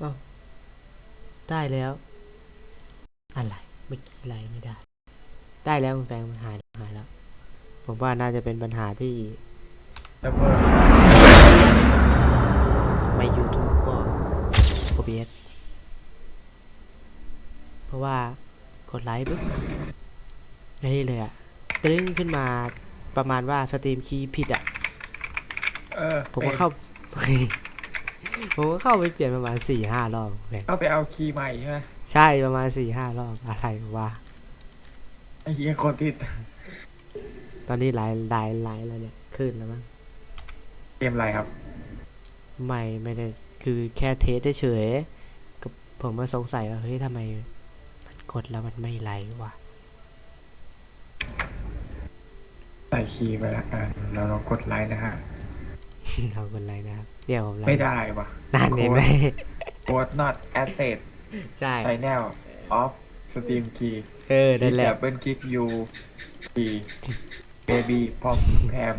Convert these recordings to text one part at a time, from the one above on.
อ้าวได้แล้ว อะไรเมื่อกี้ไลน์ไม่ได้ ได้แล้วคุณแฟงมันหายแล้วหายแล้ว ผมว่าน่าจะเป็นปัญหาที่แล้วก็ไม่ YouTube ก็ OBS เพราะว่ากดไลค์ปุ๊บไอ้นี่เลยอะตึ้งขึ้นมาประมาณว่าสตรีมคีย์ผิดอะเออผมก็เข้า ผมก็เข้าไปเปลี่ยนประมาณสี่ห้ารอบแม่งเอาไปเอาคีย์ใหม่ใช่ไหมใช่ประมาณสี่ห้ารอบอะไรวะไอ้เหี้ยคนติดตอนนี้ไลน์ไลน์ไลน์แล้วเนี่ยขึ้นแล้วมั้งเกมอะไรครับ ไม่ไม่ได้คือแค่เทสเฉยๆก็ผมมาสงสัยว่าเฮ้ยทำไมมันกดแล้วมันไม่ไลค์วะใส่คีย์ไปแล้วอะเราลองกดไลค์นะฮะ เรากดไลค์นะครับ เดี๋ยวผมไลค์ไม่ได้ว่ะนั่นเห็นไหมโค้ด not asset ใช่ channel of steam key เออนั่นแหละ double click you key baby pom pam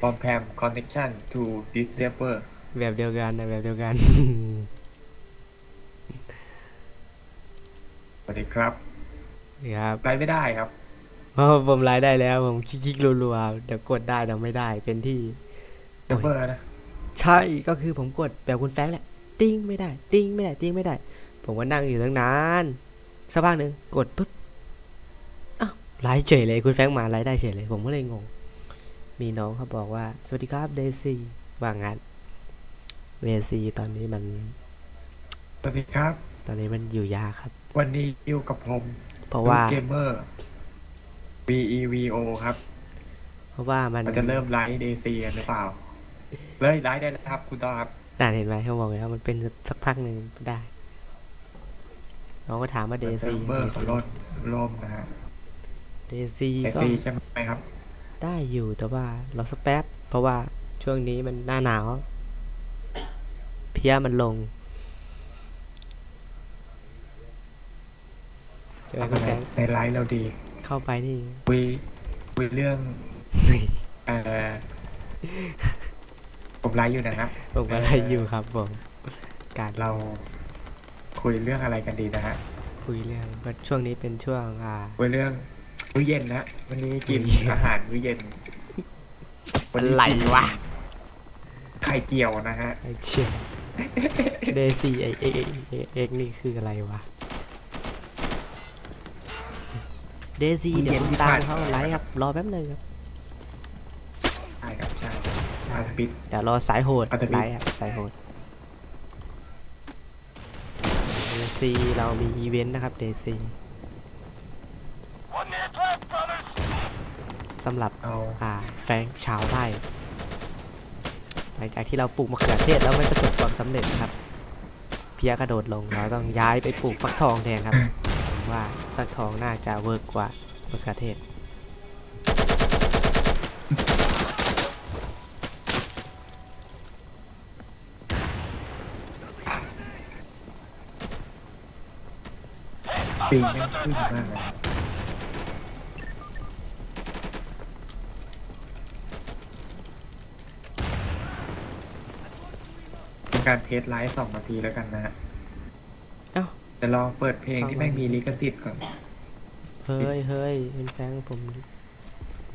pom pam connection to this server แบบเดียวกันนะแบบเดียวกัน สวัสดีครับครับไลค์ไม่ได้ครับ เพราะผมไลค์ได้แล้ว ผมคลิกๆรัวๆเดี๋ยวกดได้เดี๋ยวไม่ได้เป็นที่ server นะ ใช่ก็คือผมกดแบบคุณแฟรงค์แหละ ติ้งไม่ได้ ติ้งไม่ได้ ติ้งไม่ได้ ผมก็นั่งอยู่ตั้งนานสักพักหนึ่งกดปุ๊บอ้าวไลฟ์เฉยเลยคุณแฟรงค์มาไลฟ์ได้เฉยเลย ผมก็เลยงง มีน้องเขาบอกว่า สวัสดีครับเดซี่ว่างั้นเดซี่ตอนนี้มัน สวัสดีครับ ตอนนี้มันอยู่ยากครับ วันนี้อยู่กับผมเพราะว่าเกมเมอร์ V E V O ครับ เพราะว่ามันมันจะเริ่มไลฟ์เดซีกันหรือเปล่า เลยไลฟ์ได้แล้วครับ คุณต่อครับน่าเห็นไหมเขาบอกแล้วมันเป็นสักพักหนึ่งได้น้องก็ถามว่าเดเซิซี่ร์ฟเวอเดร์เขาซี่ลดล่มนะฮะเดซี่เดก็ซีใช่ไหมครับ ได้อยู่แต่ว่ารอสักแป๊บ เพราะว่าช่วงนี้มันหน้าหนาว เพี้ยมันลงใช่ไหมคุณแฟนในไลฟ์เราดี เข้าไปนี่ คุยคุยเรื่อง เอ่อ ผมไลฟ์อยู่นะครับผมก็อะไรอยู่ครับผมการเราคุยเรื่องอะไรกันดีนะฮะคุยเรื่องก็ช่วงนี้เป็นช่วงอ่าคุยเรื่องมื้อเย็นนะฮะวันนี้กินมื้อเย็นอาหารมื้อเย็นวันนี้อะไรกินวะไข่เจียวนะฮะไอเชี่ยเดซี่ไอเอ็กเอ็กเอ็กนี่คืออะไรวะเดซี่เดี๋ยวผมตามเขาไลฟ์ครับรอแป๊บหนึงครับ ใช่ครับใช่ ปาทปิดเดี๋ยวรอสายโหดอัตวิทย์ไลฟ์ครับสายโหดเดซีเรามีอีเวนต์นะครับเดซีสำหรับเอาอ่าแฟรงค์ชาวไร่หลังจากที่เราปลูกมะเขือเทศแล้วไม่ประสบความสำเร็จนะครับ เพียกระโดดลงเราต้องย้ายไปปลูกฟักทองแทนครับผมว่าฟักทองน่าจะเวิร์กกว่ามะเขือเทศ ปีนไม่ขึ้นมากเลยนะเป็นการเทสไลฟ์สองนาทีแล้วกันนะฮะเอ้าเดี๋ยวลองเปิดเพลงที่เอาไว้แม่งมีลิขสิทธิ์ก่อน เฮ้ยเฮ้ยเป็นแฟรงค์ผม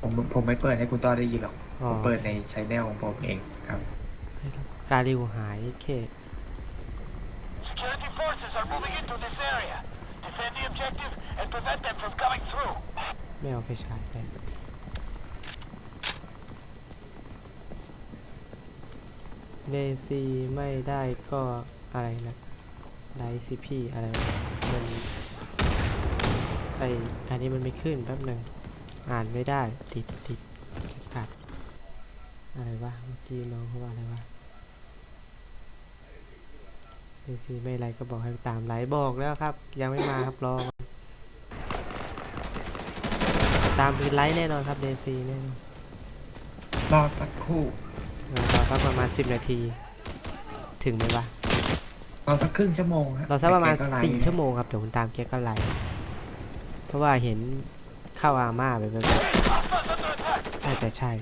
ผมผมไม่เปิดให้คุณต้อได้ยินหรอก อ๋อผมเปิดในชแนลของผมเองครับ การริวหายเค Security forces are moving into this area. Defend the objective and prevent them from coming through. ไม่เอาไปใช้ไปเดซีไม่ได้ก็อะไรนะไดซีพีอะไรวะมันไออันนี้มันไม่ขึ้นแป๊บหนึ่งอ่านไม่ได้ติดติดขัดอะไรวะเมื่อกี้น้องเขาว่าอะไรวะ ดซีไม่ไรก็บอกให้ไปตามไลน์บอกแล้วครับ ยังไม่มาครับรอก่อนตามพีไลท์แน่นอนครับเดซีแน่นอนรอสักครู่รอสักประมาณ 10 นาที ถึงไหมวะรอสักครึ่งชั่วโมงฮะรอสักประมาณแกก็ไลฟ์4ชั่วโมงครับเดี๋ยวคุณตามเกียร์ก็ไลฟ์เพราะว่าเห็นเข้าอาม่าไปแบบน่าจะใช่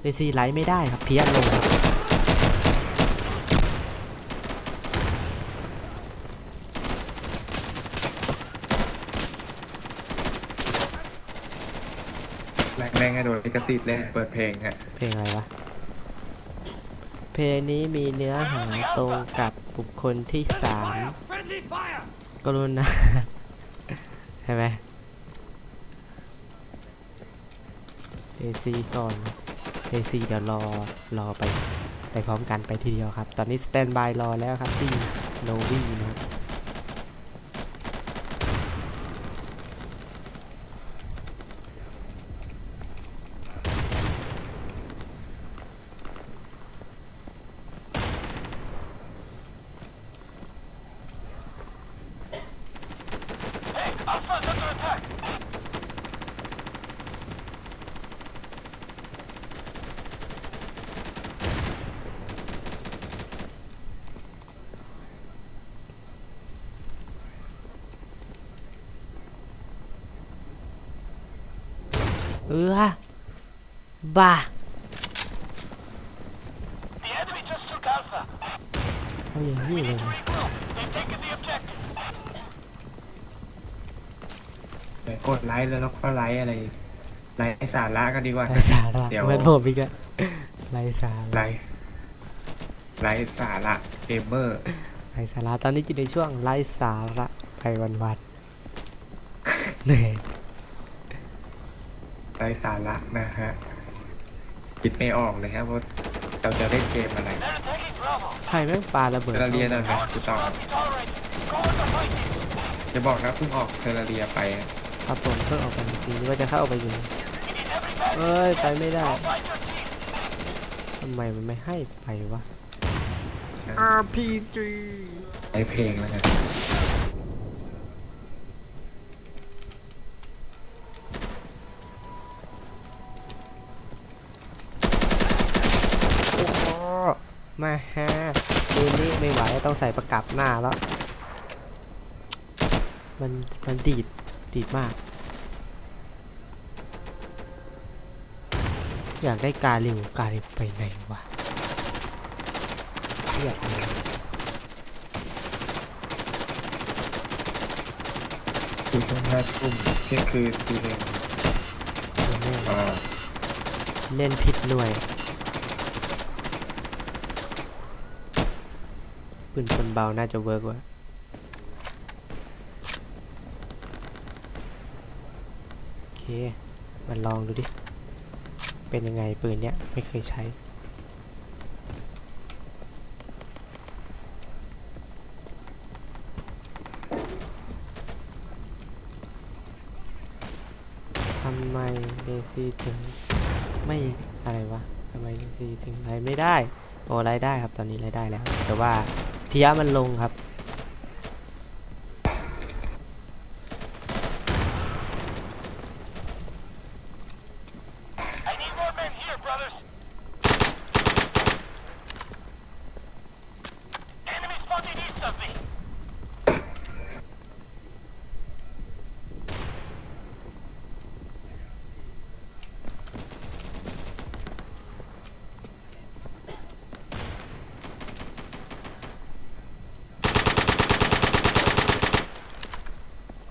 เอซีไลท์ไม่ได้ครับเพี้ยนลงครับ แรงแรงๆกระโดดลิขสิทธิ์เล่นเปิดเพลงฮะเพลงอะไรวะ เพลงนี้มีเนื้อหาตรงกับบุคคลที่สามกรุณาใช่ไหมเอซีก่อนเอซีเดี๋ยวรอรอไป ไปพร้อมกันไปทีเดียวครับ ตอนนี้สแตนบายรอแล้วครับที่โนวีนะครับ Hey, Alpha's under attack. เออ บ้า The enemy just took Alpha. เอาอย่างนี้เลย To นะ regroup. They've taken the objective. กดไลค์แล้วก็ไลค์อะไร ไลค์สาระกันดีกว่าไร้สาระเดี๋ยวเหมือนผมอีกอะไร้สาไลระค์ไลค์สาระเกมเมอร์ไร้สาระตอนนี้อยู่ในช่วงไร้สาระไปวันวันๆเหนื่อยไลค์สาระนะฮะ คิดไม่ออกเลยครับว่าเราจะเล่นเกมอะไร They're attacking Bravo. ใครแม่งปาระเบิดเทอร์เรียนั่นนะ Cowards คุณ will ต่อ not be tolerated. Go with the fighting. จะบอกนะเพิ่งออกเทอร์เรียไปครับผมเพิ่งออกไปเมื่อกี้นี่ว่าจะเข้าไปอยู่ We need every man. เอ้ย ไปไม่ได้ Find your team. ทำไมมันไม่ให้ไปวะ RPG ไอเพลงแล้วกัน มาฮะปืนนี้ไม่ไหวต้องใส่ประกับหน้าแล้ว มันมันดีด ดีดมาก อยากได้กาลิวกาลิวไปไหนวะเครียดเลยคือช่วงห้าทุ่มเที่ยงคืนตีหนึ่งแม่งอ่าเล่นผิดหน่วย ปืนคนเบาน่าจะเวิร์กว่ะโอเคมันลองดูดิ เป็นยังไงปืนเนี้ยไม่เคยใช้ทำไมเดซีถึงไม่อะไรวะทำไมเดซีถึงไลฟ์ไม่ได้โอ้ไลฟ์ได้ครับตอนนี้ไลฟ์ได้แล้ว แต่ว่า พิยะมันลงครับ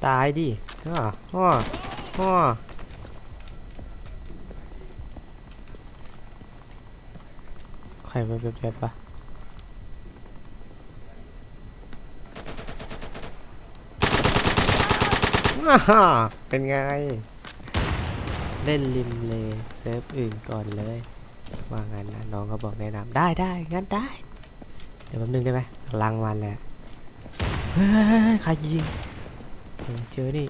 ตายดิอ้ออ้ออ้อใครแบบแบบปะอ้าฮ่าเป็นไง เล่นริมเลเซิฟอื่นก่อนเลย ว่างั้นนะน้องก็บอกแนะนำได้ได้งั้นได้ เดี๋ยวแป๊บนึงได้ไหมกำลังมันแหละเฮ้ยใครยิง เจอนี่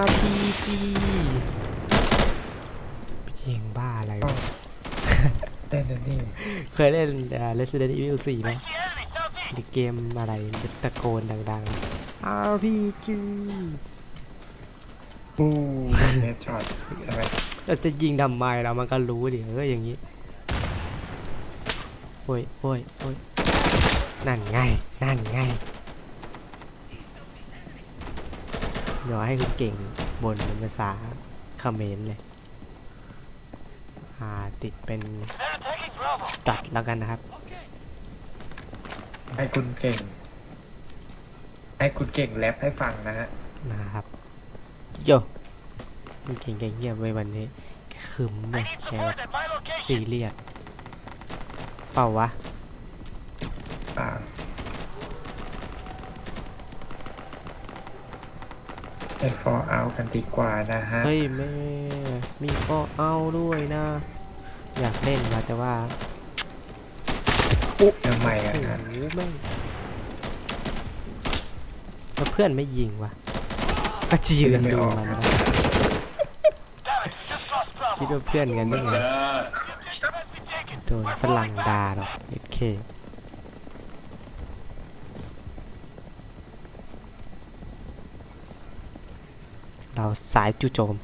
RPG ยิงบ้าอะไรวะเล่นนี่เคยเล่นอ่า Resident Evil 4ไหม I see enemy southeast. ในเกมอะไรตะโกนดังๆ RPG ปูเนตช็อตใช่ไหมเราจะยิงทำไมเรามันก็รู้ดิเอออย่างนี้โอ้ยโอ้ยโอ้ย นั่นไง นั่นไงนเดี๋ยวให้คุณเก่งบนเป็นภาษาเขมรเลยอ่าติดเป็น They're attacking Bravo. ดัดแล้วกันนะครับ ให้คุณเก่ง ให้คุณเก่งแรปให้ฟังนะฮะ นะครับโยคุณเก่งแกเงียบไว้วันนี้แกขึมเล I ย need แกแบบ support at my location. ซีเรียสเปล่าวะ อ่าเล่นฟอร์เอากันดีกว่านะฮะ เฮ้ยแม่มีก็เอาด้วยนะ อยากเล่นมาแต่ว่าทำไมอะโอ้โหนะแม่งแล้วเพื่อนไม่ยิงวะก็จะยืนดูมันวะ Damn it, just lost Bravo. คิดว่าเพื่อนกันได้ไง Objective has been taken. โดนฝรั่งด่าหรอกโอเค เราสายจู่โจม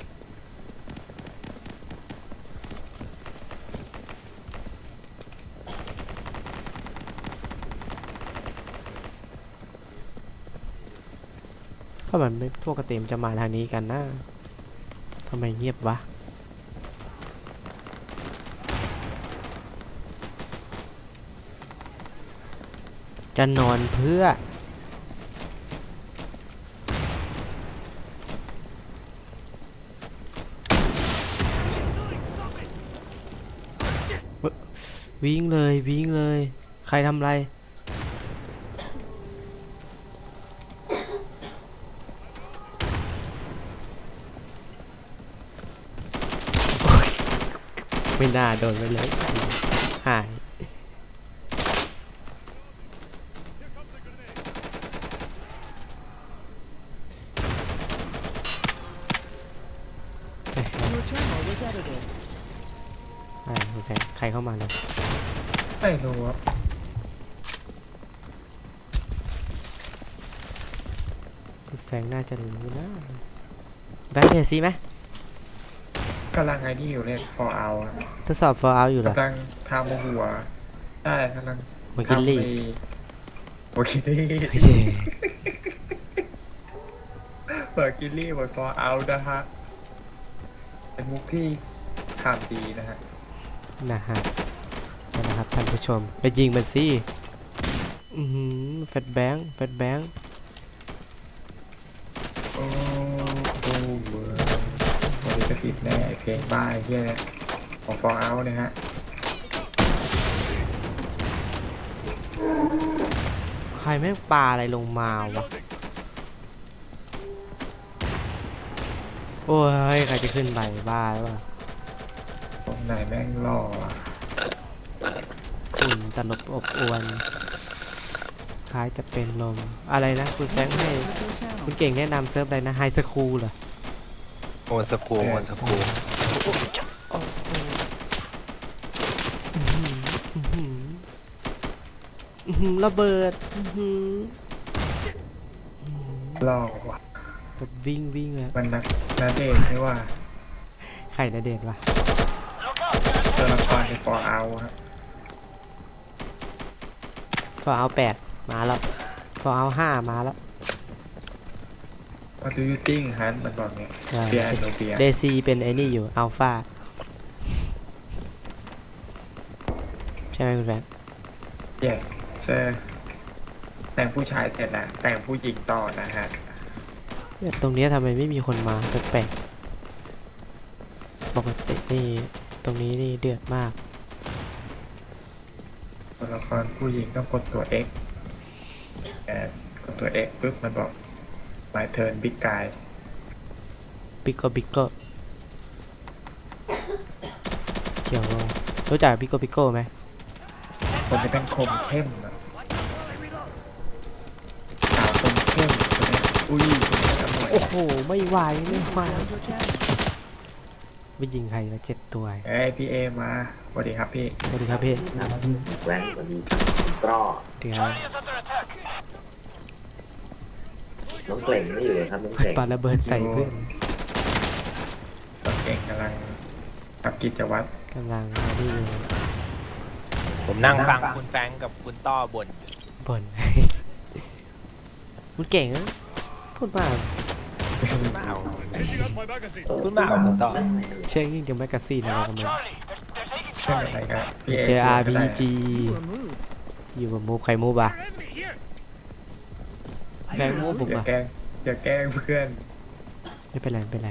เพราะมันไม่ปกติมันจะมาทางนี้กันนะทำไมเงียบวะจะนอนเพื่อ วิ่งเลยวิ่งเลย ใครทำไร ไม่น่าโดนไปเลยหาย Your channel was edited. อ่าคุณแฟนใครเข้ามาเนี่ยไม่รู้อะคุณแฟงน่าจะรู้นะแบงค์เนี่ยซีไหมกำลังไอ้นี่อยู่เล่นฟอร์เอาทดสอบ for out อยู่เหรอกำลังทำหัวใช่กำลังเมอร์คิลลี่โอคิลี่ไม่ใช่เปิดกิลลี่บนฟอร์เอานะฮะเป็นมุกที่ขำดีนะฮะ นะฮะนั่นนะครับท่านผู้ชมแล้วยิงมันสิอือหือแฟตแบงค์แฟตแบงค์โอ้โหเวอร์วันนี้ก็ผิดแน่ไอ้เพลงบ้าไอ้เฮียเนี่ยของฟอร์เอานะฮะใครแม่งปาอะไรลงมาวะโอ้ยใครจะขึ้นไปบ้าหรือเปล่า ตรงไหนแม่งหล่ออะฝุ่นตลบอบอวน คล้ายจะเป็นลม อะไรนะ คุณแฟงค์ให้ Your channel. คุณเก่งแนะนำเซิร์ฟอะไรนะไฮสคูลเหรอโอนสกรูโอนสกรูอื้อหืออื้อหืออื้อหือระเบิดอื้อหือหล่อว่ะแบบวิ่งวิ่งเลยมันนักนาเดชน์ไม่ว่าไข่นาเดชน์วะ Look out, they're ตัว attacking ละครในฟอร์เอาฮะฟอเอาแปดมาแล้วฟอเอาห้ามาแล้ว What do you think ฮันมันบอกเนี่ยเบียร์โนเบียเดซีเป็นไอ้นี่อยู่อัลฟาใช่ไหมคุณแฟน yes sir แต่งผู้ชายเสร็จแล้วแต่งผู้หญิงต่อนะฮะเนี่ยตรงเนี้ยทำไมไม่มีคนมาแปลกๆปกตินี่ ตรงนี้นี่เดือดมาก ตัวละครผู้หญิงต้องกดตัว X แต่กดตัว X ปุ๊บมันบอก my turn big guy ปิโกปิโกเกี่ยวว่ารู้จักปิโกปิโกไหมคนจะเป็นคมเข้มอะสาวคมเข้มคนเนี้ยอุ้ยคนนี้อร่อยโอ้โห ไม่ไหวไม่ไหว Found your channel. ไปยิงใครมาเจ็ดตัวเอ้ยพี่เอมาสวัสดีครับพี่สวัสดีครับพี่แรงกว่านี้ก็สวัสดีครับ Charlie is under attack. น้องเกล่งไม่อยู่เลยครับน้องเกล่งปาระเบิดใส่เพื่อนตัวเก่งกำลังทำกิจวัตรกำลังนี่อยู่ผมนั่งฟังคุณแฟรงก์กับคุณต้อบ่นอยู่บ่นคุณเก่งนะพูดมา กคุณมาเอา Changing up my magazine. คุณมาเอาต่อเช็คยิ่งจะแมกกาซีนอะไร Now กันไหม Charlie. They're, they're taking เช่น Charlie. อะไรกันพี่เจอก็ได้ RPG You were moved. อยู่กับมูฟใครมูฟอะ They're enemy here. แฟงมูฟผมอย่าอะแกล้งอย่าแกล้งเพื่อนไม่เป็นไรไม่เป็นไร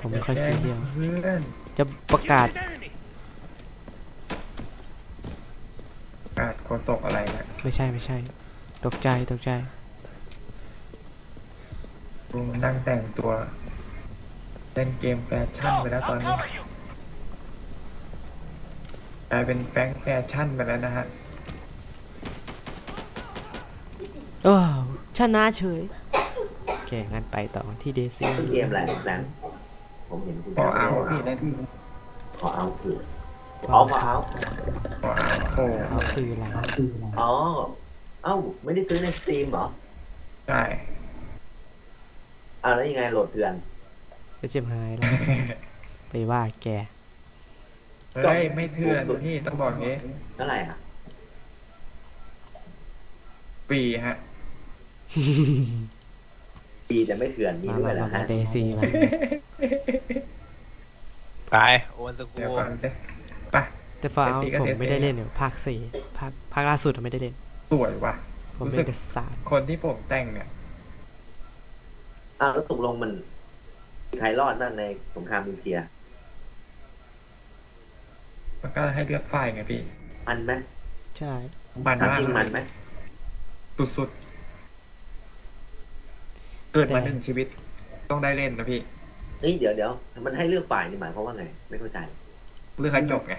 ผมไม่ค่อยซีเรียสเพื่อนจะประกาศ An enemy. อาจโฆษกอะไรนะไม่ใช่ไม่ใช่ ตกใจตกใจ ลุงนั่งแต่งตัวเล่นเกมแฟชั่นไปแล้วตอน I'll นี้ cover you. กลายเป็นแฟรงค์แฟชั่นไปแล้วนะฮะโอ้าวชนะเฉย โอเค งั้นไปต่อที่เดซี่เกมอะไรแฟนผมเห็นคุณพอเอาพี่เล่นพอเอาคืออ๋อพอเอาพอเอาโอ้เขาคืออะไร อ๋อ เอ้า ไม่ได้ซื้อในสตรีมเหรอ ใช่ อ้าวแล้วยังไงโหลดเถื่อนไปเจ็บหายแล้ว ไปว่าแก เฮ้ยไม่เถื่อนพี่ต้องบอกงี้เท่าไหร่อะฟรีฮะปีแต่ไม่เถื่อนนี่มาด้วยมาเหรอมาฮะเดซี่มาไปโอนสกูเดี๋ยวก่อนเด้ไป แต่ฟาว Destiny ก็ผม Destiny ไม่ได้เล่นเนี่ยภาคสี่ภาคภาคล่าสุดอะไม่ได้เล่น สวยว่ะ ผมรู้เป็สึนกแต่สามคนที่ผมแต่งเนี่ย อ้าวแล้วตกลงมันมีใครรอดบ้างในสงครามนิวเคลียร์มันก็ให้เลือกฝ่ายไงพี่มันไหมใช่ มันถามมากจริงมันไหมสุดๆเกิดมาหนึ่งชีวิต ต้องได้เล่นนะพี่เฮ้ยเดี๋ยวเดี๋ยวมันให้เลือกฝ่ายนี่หมายความว่าไง ไม่เข้าใจ เลือกให้จบไง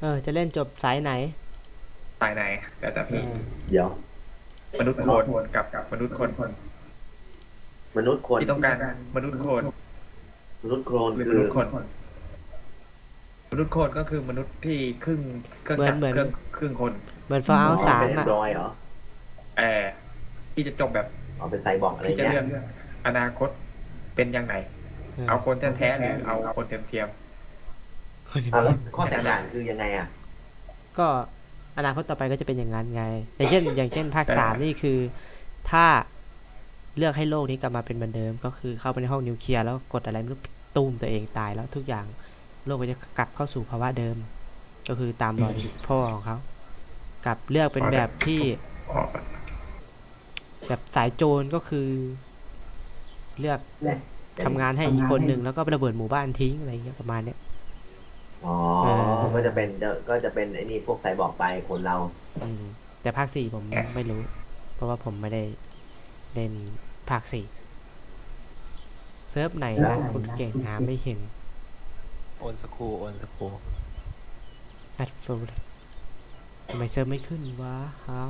เออ จะเล่นจบสายไหนตายไหนแต่แต่เอพี่อเดี๋ยว มนุษย์โคนกับกับมนุษย์คน มนุษย์คน ที่ต้องการมนุษย์โคนมนุษย์โครนหรือมคือนุษย์คน มนุษย์โคนก็คือมนุษย์ที่ครึ่งเครื่องจักรเครื่องครึ่งคนเหมือนฟาวสามเป็นอะรอยเหรอแอร์ที่จะจบแบบเอาเป็นไซบอร์กอะไรที่จะเงี้เลือกยอนาคตเป็นยังไงเอาคนแท้ๆหรือเอาคนเทียมอะแล้วข้อแตกต่างคือยังไงอะก็อนาคตต่อไปก็จะเป็นอย่างนั้นไงอย่างเช่น อย่างเช่นภาคสามนี่คือ ถ้า เลือกให้โลกนี้กลับมาเป็นเหมือนเดิม ก็คือเข้าไปในห้องนิวเคลียร์แล้วกดอะไรไม่รู้ตูมตัวเองตายแล้วทุกอย่างโลกก็จะกลับเข้าสู่ภาวะเดิม ก็คือตามรอยพ่อของเขากับเลือกเป็นแบบที่ๆออกแบบสายโจรก็คือ เลือกทำงานให้อีกคนหนึ่งแล้วก็ระเบิดหมู่บ้านทิ้งอะไรอย่างเงี้ยประมาณเนี้ยอ๋อเออก็จะเป็นก็จะเป็นไอ้นี่พวกไซบอร์กไปคนเรา อืมแต่ภาคสี่ผม Yes ไม่รู้ เพราะว่าผมไม่ได้เล่น ภาคสี่เซิร์ฟไหนนะคุณเก่งหาไม่เห็นโอนสกูโอนสกูอัดฟูลทำไมเซิร์ฟไม่ขึ้นวะฮะ